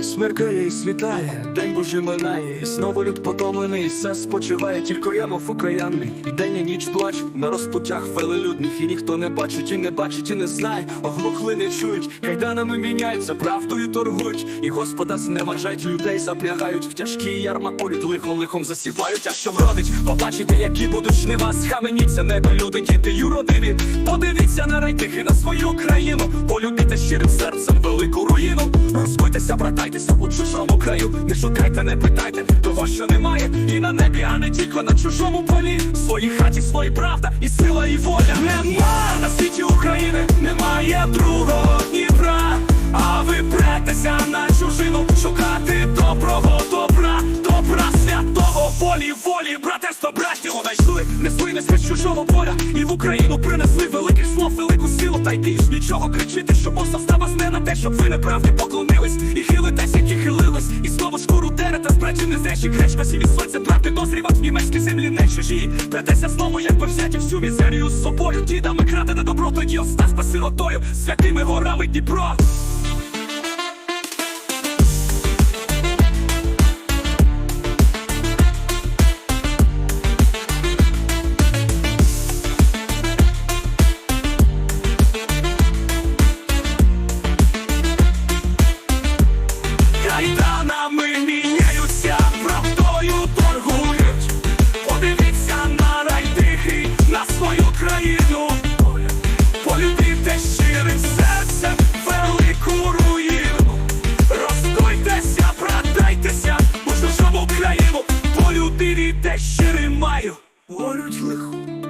Смеркає і світає, день божий минає, і знову люд потомлений, і все спочиває, тільки я мов окаянний. І день і ніч плач на розпуттях велелюдних, і ніхто не бачить, і не бачить, і не знає, оглухли не чують, кайданами міняються, правдою торгують, і Господа зневажають, людей запрягають. В тяжкі ярма поряд лихом лихом засівають, а що вродить, побачите, які будуть жнива, схаменіться, небо люди, діти юродиві. Подивіться на райтихи на свою країну, полюбіте щирим серцем велику руїну. Розбийтеся, братайтеся у чужому краю. Не шукайте, не питайте, того що немає. І на небі, а не тільки на чужому полі. В своїй хаті свої правда, і сила, і воля. Нема на світі України, немає другого не з чужого поля, і в Україну принесли великих слов, велику силу, та й більш нічого кричити, що Бог став вас не на те, щоб ви неправді поклонились, і хилитесь, які хилились, і знову шкуру дерете, справді не здещі, кречка. Сі від сонця, правди дозрівать німецькі землі не чужі. Претеся знову, як би взяті всю мізерію з собою, дідами крадене добро, тоді остав сиротою, святими горами Дніпро. У чужому